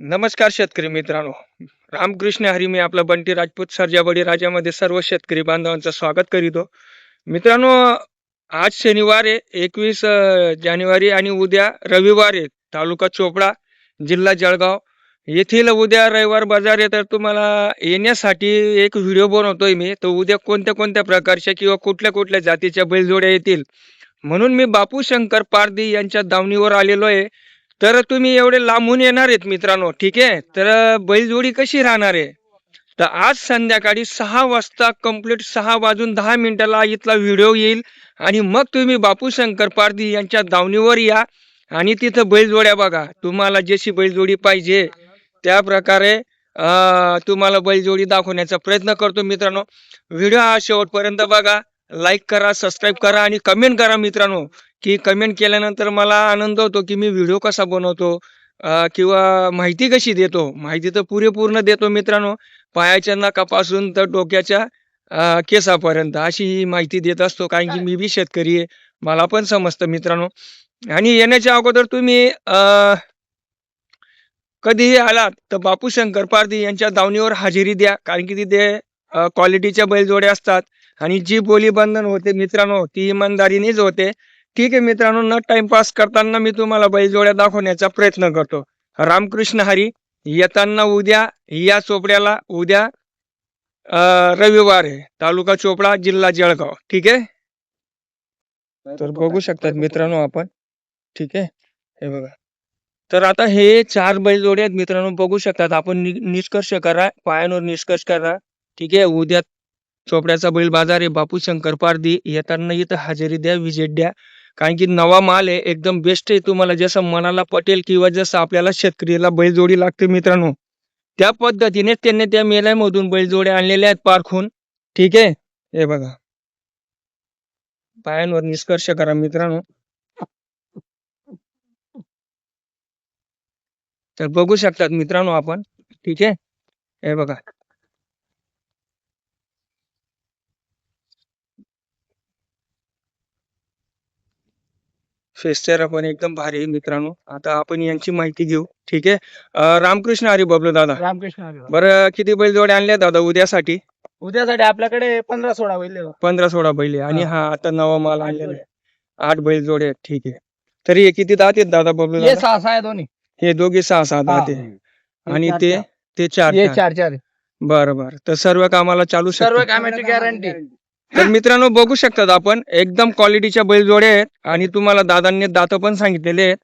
नमस्कार शेतकरी मित्रांनो. रामकृष्ण हरी मी आपला बंटी राजपूत सरजाबडी राजामध्ये सर्व शेतकरी बांधवांचं स्वागत करीतो. मित्रांनो आज शनिवार आहे एकवीस जानेवारी आणि उद्या रविवार आहे तालुका चोपडा जिल्हा जळगाव. येथील उद्या रविवार बाजार आहे तर तुम्हाला येण्यासाठी एक व्हिडिओ बनवतोय मी. तर उद्या कोणत्या कोणत्या प्रकारच्या किंवा कुठल्या कुठल्या जातीच्या बैलजोड्या येतील? म्हणून मी बापू शंकर पारदी यांच्या दावणीवर आलेलो आहे. तर तुम्ही एवढे लांबून येणार आहेत मित्रांनो ठीक आहे? तर बैलजोडी कशी राहणार आहे? तर आज संध्याकाळी सहा वाजता कंप्लीट सहा वाजून दहा मिनिटाला इथला व्हिडिओ येईल आणि मग तुम्ही बापू शंकर पारधी यांच्या दावणीवर या आणि तिथं बैलजोड्या बघा. तुम्हाला जशी बैलजोडी पाहिजे त्या प्रकारे तुम्हाला बैलजोडी दाखवण्याचा प्रयत्न करतो मित्रांनो. व्हिडिओ हा शेवटपर्यंत बघा. लाईक करा सबस्क्राईब करा आणि कमेंट करा मित्रांनो. की कमेंट केल्यानंतर मला आनंद होतो की मी व्हिडिओ कसा बनवतो किंवा माहिती कशी देतो? माहिती तर पुरेपूर्ण देतो मित्रांनो. पायाच्या नकापासून तर डोक्याच्या केसापर्यंत अशी ही माहिती देत असतो. कारण की मी बी शेतकरी आहे. मला पण समजतं मित्रांनो. आणि येण्याच्या अगोदर तुम्ही कधीही आलात तर बापू शंकर पारधी यांच्या दावणीवर हजेरी द्या. कारण की तिथे क्वालिटीच्या बैलजोड्या असतात. आणि जी बोली बंधन होते मित्रांनो ती इमानदारीनेच होते. ठीक आहे मित्रांनो न टाइमपास करताना मी तुम्हाला बैलजोड्या दाखवण्याचा प्रयत्न करतो. रामकृष्ण हरी येताना उद्या या चोपड्याला उद्या रविवार आहे. तालुका चोपडा जिल्हा जळगाव. ठीक आहे? तर बघू शकतात मित्रांनो आपण. ठीक आहे? हे बघा. तर आता हे चार बैलजोडे आहेत मित्रांनो बघू शकतात. आपण निष्कर्ष करा पायांवर निष्कर्ष करा. ठीक आहे? उद्या चोपड्याचा बैल बाजार आहे. बापू शंकर पारदी येताना इथं हजेरी द्या विजेट द्या. कारण की नवा माल आहे एकदम बेस्ट आहे. तुम्हाला जसं मनाला पटेल किंवा जसं आपल्याला शेतकरीला बैलजोडी लागते मित्रांनो त्या पद्धतीने त्यांनी त्या मेल्यामधून बैलजोड्या आणलेल्या आहेत पारखून. ठीक आहे? हे बघा. पायांवर निष्कर्ष करा मित्रांनो. तर बघू शकतात मित्रांनो आपण. ठीक आहे? हे बघा. फेस्टर पण एकदम भारी मित्रांनो आता आपण यांची माहिती घेऊ ठीक आहे रामकृष्ण हरी बबलू दादा रामकृष्ण हरी. बरं किती बैलजोड्या आणल्या दादा उद्यासाठी उद्यासाठी आपल्याकडे पंधरा सोळा बैल. पंधरा सोळा बैल आहे. आणि हा. आता नवा माल आठ आणलेला बैल. आहे आठ बैलजोडे आहेत ठीक आहे तरी हे किती दात आहेत दादा बबलू हे दादा सहा सहा आहे दोन्ही हे दोघे सहा सहा दात हा. आहे आणि ते चार. ते चार हे चार. चार चार आहे. बरं बरं तर सर्व कामाला चालू सर्व शकतो कामाची गॅरंटी तर मित्रांनो बघू शकतात आपण एकदम क्वालिटीच्या बैलजोड्या आहेत आणि तुम्हाला दादांनी दात पण सांगितलेले आहेत.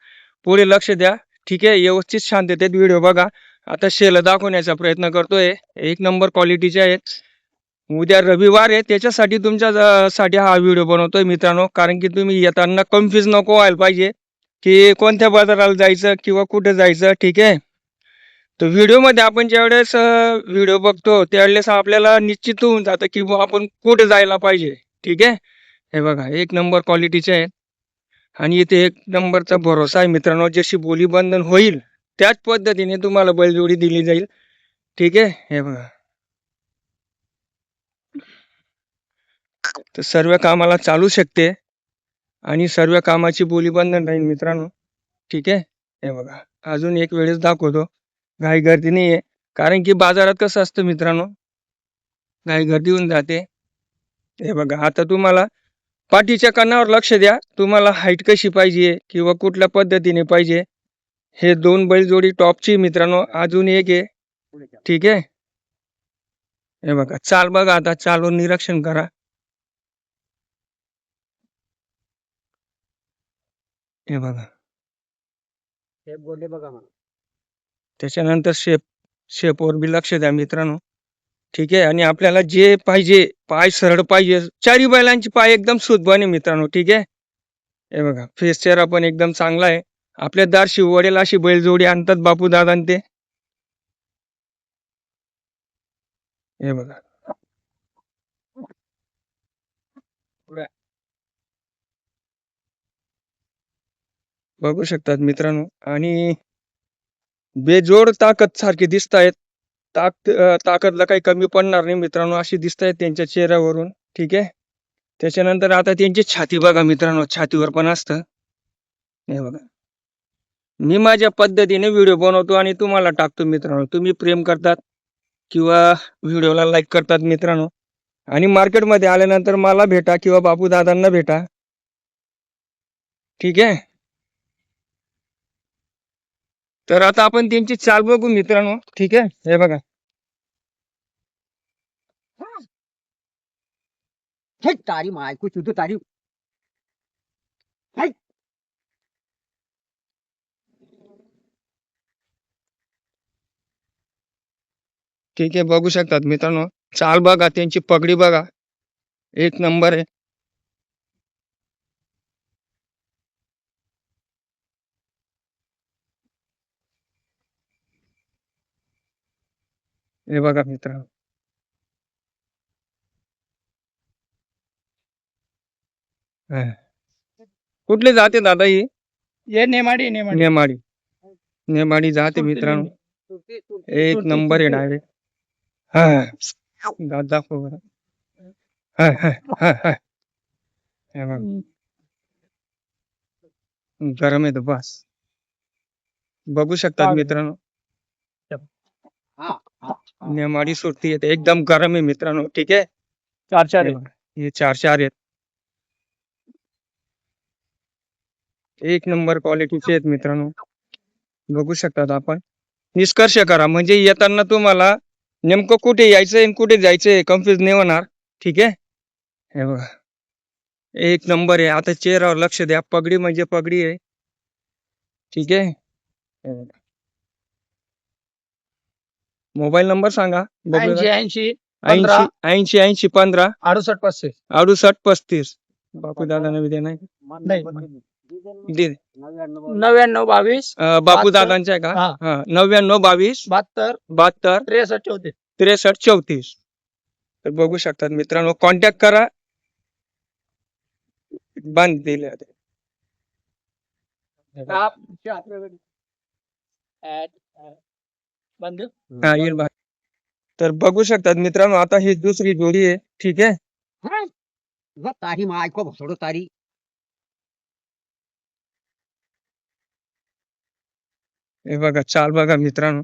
पुढे लक्ष द्या. ठीक आहे व्यवस्थित शांततेत व्हिडिओ बघा. आता शेल दाखवण्याचा प्रयत्न करतोय. एक नंबर क्वालिटीचे आहेत. उद्या रविवार आहे. त्याच्यासाठी तुमच्या साठी हा व्हिडिओ बनवतोय मित्रांनो. कारण की तुम्ही येताना कन्फ्युज नको व्हायला पाहिजे. की कोणत्या बाजाराला जायचं किंवा कुठे जायचं. ठीक आहे? तर व्हिडिओमध्ये आपण ज्यावेळेस व्हिडिओ बघतो त्यावेळेस आपल्याला निश्चित होऊन जातं की बुवा आपण कुठे जायला पाहिजे. ठीक आहे? हे बघा एक नंबर क्वालिटीचे आहेत. आणि इथे एक नंबरचा भरोसा आहे. मित्रांनो जशी बोलीबंधन होईल त्याच पद्धतीने तुम्हाला बैलजोडी दिली जाईल. ठीक आहे? हे बघा. तर सर्व कामाला चालू शकते. आणि सर्व कामाची बोलीबंधन राहील मित्रांनो. ठीक आहे? हे बघा. अजून एक वेळेस दाखवतो. घाई गर्दी नाही आहे कारण की बाजारात कसं असतं मित्रांनो? घाई गर्दी होऊन जाते. हे बघा आता तुम्हाला पाठीच्या कानावर लक्ष द्या. तुम्हाला हाईट कशी पाहिजे किंवा कुठल्या पद्धतीने पाहिजे? हे दोन बैलजोडी टॉपची मित्रांनो अजून एक आहे. ठीक आहे? हे बघा चाल बघा आता चालून निरीक्षण करा. हे बघा. हे बोलले बघा मला. त्याच्यानंतर शेप शेपवर बी लक्ष द्या मित्रांनो. ठीक आहे? आणि आपल्याला जे पाहिजे पाय सरळ पाहिजे. चारी बैलांची पाय एकदम सुदबाने मित्रांनो ठीक आहे? हे बघा फेस चेहरा पण एकदम चांगला आहे. आपल्या दार शिववडेल अशी बैलजोडी आणतात बापू दादा ते. हे बघा. बघू शकतात मित्रांनो. आणि बेजोड ताकद सारखी दिसत आहेत ताक ताकदला काही कमी पडणार नाही मित्रांनो अशी दिसत आहेत त्यांच्या चेहऱ्यावरून. ठीक आहे? त्याच्यानंतर आता त्यांची छाती बघा मित्रांनो छातीवर पण असतं. हे बघा. मी माझ्या पद्धतीने व्हिडिओ बनवतो आणि तुम्हाला टाकतो मित्रांनो. तुम्ही प्रेम करतात किंवा व्हिडिओला लाईक करतात मित्रांनो. आणि मार्केटमध्ये आल्यानंतर मला भेटा किंवा बापू दादांना भेटा. ठीक आहे? तर आता आपण त्यांची चाल बघू मित्रांनो. ठीक आहे? हे बघा. तारी माय कुछ तू तारी? ठीक आहे बघू शकतात मित्रांनो. चाल बघा त्यांची पगडी बघा. एक नंबर आहे. हे बघा मित्रांनो. हा. कुठले जाते दादा ही? ये नेमाडी नेमाडी. नेमाडी. नेमाडी जाते मित्रांनो. एक नंबर आहे डायरेक्ट हा बरं हा. गरम आहे तो बस. बघू शकतात मित्रांनो. नेमाडी सुट्टी येते एकदम गरम आहे मित्रांनो ठीक आहे चार चार हे। चार चार आहेत एक नंबर क्वालिटीचे आहेत मित्रांनो। बघू शकतात आपण। निष्कर्ष करा म्हणजे येताना तुम्हाला नेमकं कुठे यायचंय आणि कुठे जायचंय कन्फ्युज नाही होणार ठीक आहे? हे बघा एक नंबर आहे. आता चेहऱ्यावर लक्ष द्या पगडी म्हणजे पगडी आहे ठीक आहे. मोबाईल नंबर सांगा. ऐंशी ऐंशी ऐंशी पंधरा. ऐंशी ऐंशी पंधरा. अडुसष्ट पाचशे अडुसष्ट पस्तीस. बापू दादा नवी नाही नाही. दे नव्याण्णव बावीस. अं, बापू बहात्तर. दादांचे आहे का? हा. हा. नव्याण्णव बावीस. बहात्तर. बहात्तर. त्रेसष्ट होते त्रेसष्ट चौतीस. तर बघू शकतात मित्रांनो. कॉन्टॅक्ट करा. बंद दिले बंद हा येईल बा. तर बघू शकतात मित्रांनो आता ही दुसरी जोडी आहे. ठीक आहे? तारी माय को भसडो तारी. हे बघा चाल बघा मित्रांनो.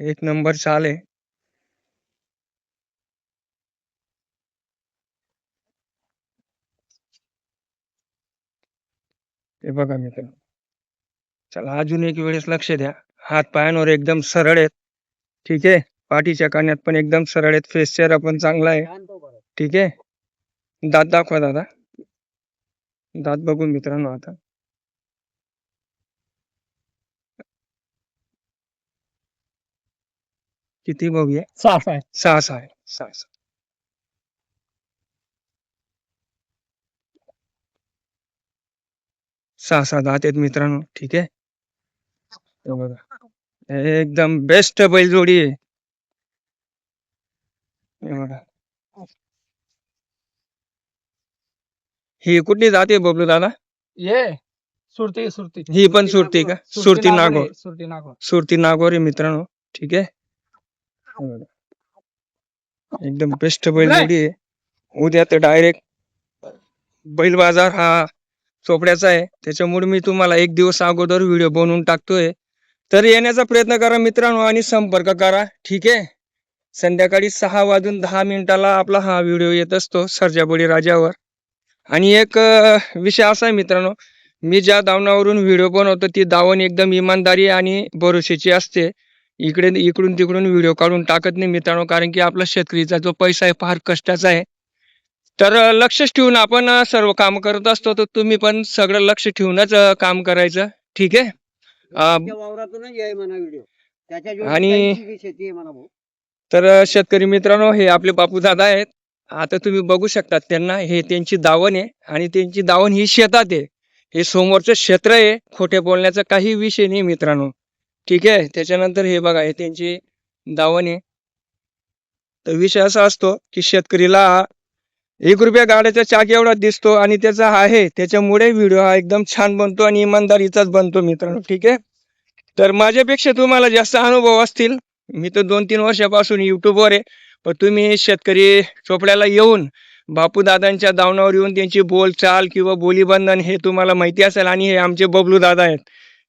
एक नंबर चाल आहे. हे बघा मित्रांनो. चला अजून एक वेळेस लक्ष द्या. हात पायांवर एकदम सरळ आहेत. ठीक आहे? पाठीच्या कान्यात पण एकदम सरळ आहेत. फेस चेहरा पण चांगला आहे. ठीक आहे? दात दाखवा दादा. दात बघून मित्रांनो आता. किती बघूया? साफ आहे सहा सहा आहे. सहा सहा. सहा सहा दात आहेत मित्रांनो. ठीक आहे? हे बघा एकदम बेस्ट बैलजोडी आहे. हे बघा. ही कुठली जाते बबलू दादा? ये सुरती सुरती. ही पण सुरती का? सुरती नागोर सुरती नागोर. सुरती नागोर. आहे मित्रांनो. ठीक आहे? हे बघा. एकदम बेस्ट बैलजोडी आहे. उद्या तर डायरेक्ट बैल बाजार हा चोपड्याचा आहे. त्याच्यामुळे मी तुम्हाला एक दिवस अगोदर व्हिडिओ बनवून टाकतोय. तर येण्याचा प्रयत्न करा मित्रांनो आणि संपर्क करा. ठीक आहे? संध्याकाळी सहा वाजून दहा मिनिटाला आपला हा व्हिडिओ येत असतो सर्जाबळी राजावर. आणि एक विषय असा आहे मित्रांनो मी ज्या दावणावरून व्हिडिओ बनवतो ती दावण एकदम इमानदारी आणि भरोशेची असते. इकडे इकडून तिकडून व्हिडिओ काढून टाकत नाही मित्रांनो कारण की आपला शेतकरीचा जो पैसा आहे फार कष्टाचा आहे. तर लक्षच ठेवून आपण सर्व काम करत असतो तर तुम्ही पण सगळं लक्ष ठेवूनच काम करायचं. ठीक आहे? अं, वावरातूनच आहे म्हणा व्हिडिओ. त्याच्या आणि- शेती आहे म्हणा भाऊ. तर शेतकरी मित्रांनो हे आपले बापू दादा आहेत. आता तुम्ही बघू शकतात त्यांना हे त्यांची दावण आहे आणि त्यांची दावण ही शेतात आहे. हे समोरचं क्षेत्र आहे खोटे बोलण्याचा काही विषय नाही मित्रांनो. ठीक आहे त्याच्यानंतर हे बघा हे त्यांची दावण आहे. तर विषय असा असतो की शेतकरीला एक रुपया गाड्याचा चाक एवढा दिसतो आणि त्याचा आहे. त्याच्यामुळे व्हिडिओ हा एकदम छान बनतो आणि इमानदारीचाच बनतो मित्रांनो. ठीक आहे? तर माझ्यापेक्षा तुम्हाला जास्त अनुभव असतील. मी तर दोन तीन वर्षापासून युट्यूबवर आहे. पण तुम्ही शेतकरी चोपड्याला येऊन बापूदादांच्या दावणावर येऊन त्यांची बोलचाल किंवा बोलीबंधन हे तुम्हाला माहिती असेल आणि हे आमचे बबलू दादा आहेत.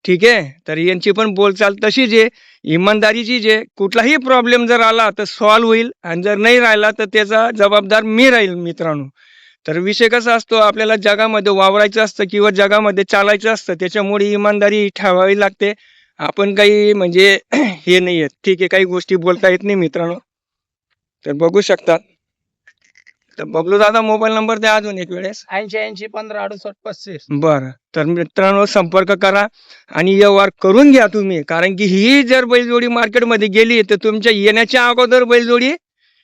ठीक आहे? तर यांची पण बोलचाल तशीच आहे इमानदारीची जे कुठलाही प्रॉब्लेम जर आला तर सॉल्व्ह होईल आणि जर नाही राहिला तर त्याचा जबाबदार मी राहील मित्रांनो. तर विषय कसा असतो? आपल्याला जगामध्ये वावरायचं असतं किंवा जगामध्ये चालायचं असतं त्याच्यामुळे इमानदारी ठेवावी लागते. आपण काही म्हणजे हे नाही आहेत ठीक आहे काही गोष्टी बोलता येत नाही मित्रांनो. तर बघू शकतात तर बबलू दादा मोबाईल नंबर द्या अजून एक वेळेस. ऐंशी ऐंशी पंधरा अडुसष्ट पस्तीस. बरं. तर मित्रांनो संपर्क करा आणि व्यवहार करून घ्या तुम्ही. कारण की ही जर बैलजोडी मार्केटमध्ये गेली तर तुमच्या येण्याच्या अगोदर बैलजोडी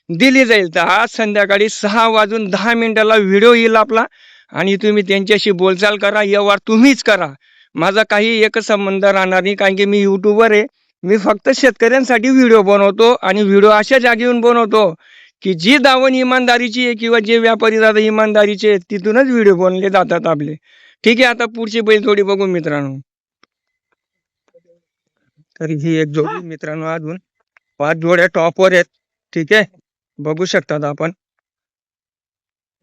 दिली जाईल. तर आज संध्याकाळी सहा वाजून दहा मिनिटाला व्हिडिओ येईल आपला. आणि तुम्ही त्यांच्याशी बोलचाल करा व्यवहार तुम्हीच करा. माझा काही एकच संबंध राहणार नाही कारण की मी युट्यूबर आहे. मी फक्त शेतकऱ्यांसाठी व्हिडिओ बनवतो आणि व्हिडिओ अशा जागेहून बनवतो. की जी दावण इमानदारीची आहे किंवा जे व्यापारी दादा इमानदारीचे आहेत तिथूनच व्हिडिओ बनले जातात आपले. ठीक आहे आता पुढची बैलजोडी बघू मित्रांनो. तर ही एक जोडी मित्रांनो अजून पाच जोड्या टॉपवर आहेत. ठीक आहे बघू शकतात आपण.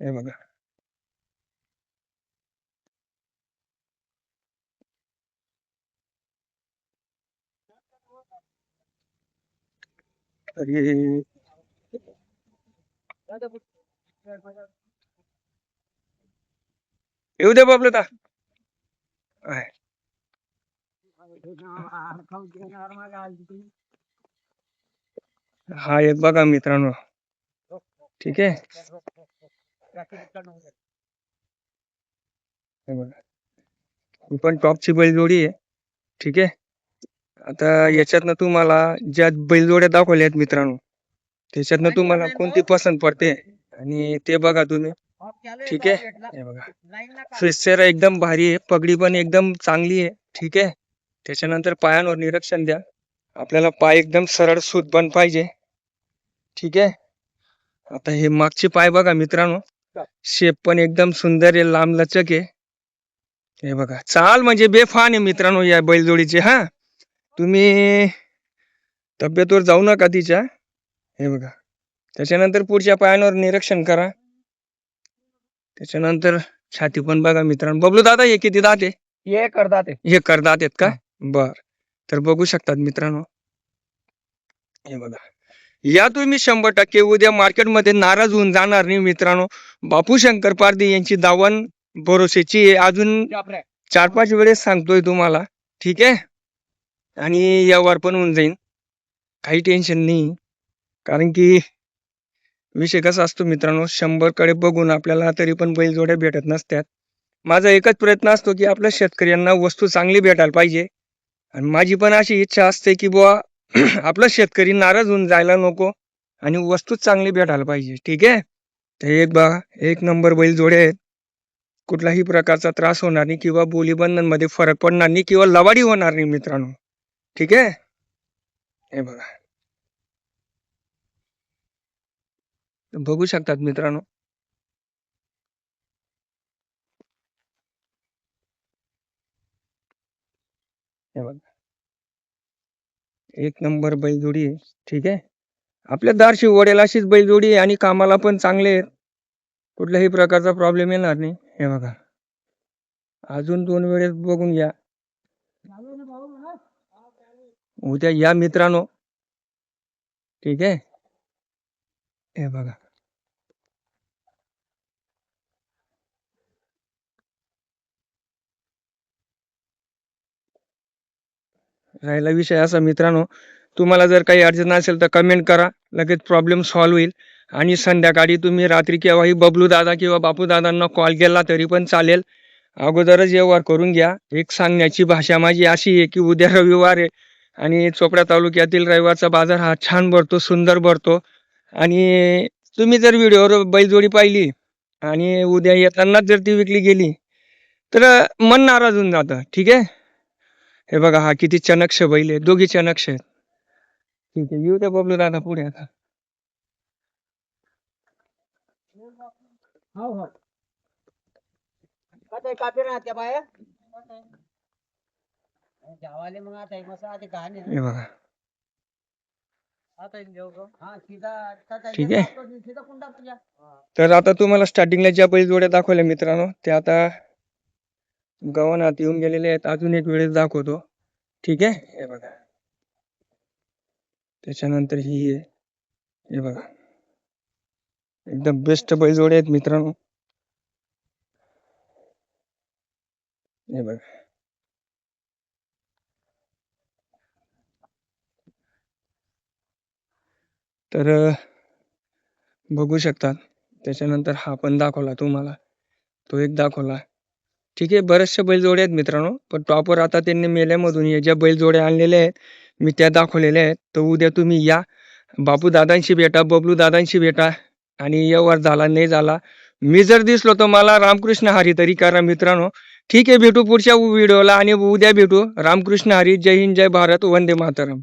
हे बघा. तर येऊ दे बाबलं ता. हा एक बघा मित्रांनो. ठीक आहे? ही पण टॉपची बैलजोडी आहे. ठीक आहे? आता याच्यातनं तुम्हाला ज्या बैलजोड्या दाखवल्या आहेत मित्रांनो त्याच्यातनं तुम्हाला कोणती पसंत पडते? आणि ते बघा तुम्ही. ठीक आहे? हे बघा. फिस्चर एकदम भारी आहे. पगडी पण एकदम चांगली आहे. ठीक आहे? त्याच्यानंतर पायांवर निरीक्षण द्या. आपल्याला पाय एकदम सरळ सुतबन पाहिजे. ठीक आहे? आता हे मागचे पाय बघा मित्रांनो. शेप पण एकदम सुंदर आहे. लांब लचक आहे. हे बघा. चाल म्हणजे बेफान आहे मित्रांनो या बैलजोडीचे हा. तुम्ही तब्येतवर जाऊ नका तिच्या. हे बघा. त्याच्यानंतर पुढच्या पायांवर निरीक्षण करा. त्याच्यानंतर छाती पण बघा मित्रांनो. बबलू दादा हे किती दात आहे? हे करतात ते. हे करदात आहेत का? बर. तर बघू शकतात मित्रांनो. हे बघा. या तुम्ही शंभर टक्के उद्या मार्केटमध्ये नाराज होऊन जाणार नाही मित्रांनो. बापू शंकर पारदी यांची दावण भरोसेची आहे. अजून चार पाच वेळेस सांगतोय तुम्हाला. ठीक आहे? आणि यावर पण होऊन जाईन. काही टेन्शन नाही. कारण की विषय कसा असतो मित्रांनो शंभरकडे बघून आपल्याला तरी पण बैलजोड्या भेटत नसतात. माझा एकच प्रयत्न असतो की आपल्या शेतकऱ्यांना वस्तू चांगली भेटायला पाहिजे. आणि माझी पण अशी इच्छा असते की बुवा आपला शेतकरी नाराज होऊन जायला नको आणि वस्तू चांगली भेटायला पाहिजे. ठीक आहे? तर एक बा एक नंबर बैल जोडे आहेत. कुठलाही प्रकारचा त्रास होणार नाही किंवा बोलीबंधनमध्ये फरक पडणार नाही किंवा लवाडी होणार नाही मित्रांनो. ठीक आहे? हे बघा. बघू शकतात मित्रांनो. हे बघा. एक नंबर बैलजोडी आहे. ठीक आहे? आपल्या दारशी वडेल अशीच बैलजोडी आहे आणि कामाला पण चांगले आहेत. कुठल्याही प्रकारचा प्रॉब्लेम येणार नाही. हे बघा. अजून दोन वेळेस बघून घ्या. उद्या या मित्रांनो. ठीक आहे? हे बघा. राहिला विषय असा मित्रांनो तुम्हाला जर काही अडचण असेल तर कमेंट करा. लगेच प्रॉब्लेम सॉल्व्ह होईल. आणि संध्याकाळी तुम्ही रात्री केव्हाही बबलू दादा किंवा बापू दादांना कॉल केला तरी पण चालेल. अगोदरच व्यवहार करून घ्या. एक सांगण्याची भाषा माझी अशी आहे की उद्या रविवार आहे आणि चोपडा तालुक्यातील रविवारचा बाजार हा छान भरतो सुंदर भरतो. आणि तुम्ही जर व्हिडिओवर बैलजोडी पाहिली आणि उद्या येतानाच जर ती विकली गेली तर मन नाराज होऊन जातं. ठीक आहे? हे बघा हा किती चनक्ष बैल आहे. दोघी चनक्ष आहेत. ठीक आहे येऊ द्या बबलू दादा पुढे आता. हो हो. ठीक आहे. तर आता तुम्हाला स्टार्टिंगला ज्या बैल जोड्या दाखवल्या मित्रांनो त्या आता गव्हाणात येऊन गेलेले आहेत. अजून एक वेळेस दाखवतो. ठीक आहे? हे बघा. त्याच्यानंतर ही आहे. हे बघा. एकदम बेस्ट बैल जोडे आहेत मित्रांनो. हे बघा. तर बघू शकता. त्याच्यानंतर हा पण दाखवला तुम्हाला. तो एक दाखवला. ठीक आहे बरेचसे बैलजोडे आहेत मित्रांनो पण टॉपवर आता त्यांनी मेल्यामधून हे ज्या बैलजोड्या आणलेल्या आहेत मी त्या दाखवलेल्या आहेत. तर उद्या तुम्ही या. बापू दादांशी भेटा बबलू दादांशी भेटा आणि व्यवहार झाला नाही झाला. मी जर दिसलो तर मला रामकृष्ण हरी तरी करा मित्रांनो. ठीक आहे भेटू पुढच्या व्हिडिओला आणि उद्या भेटू. रामकृष्ण हरी जय हिंद जय भारत वंदे मातरम.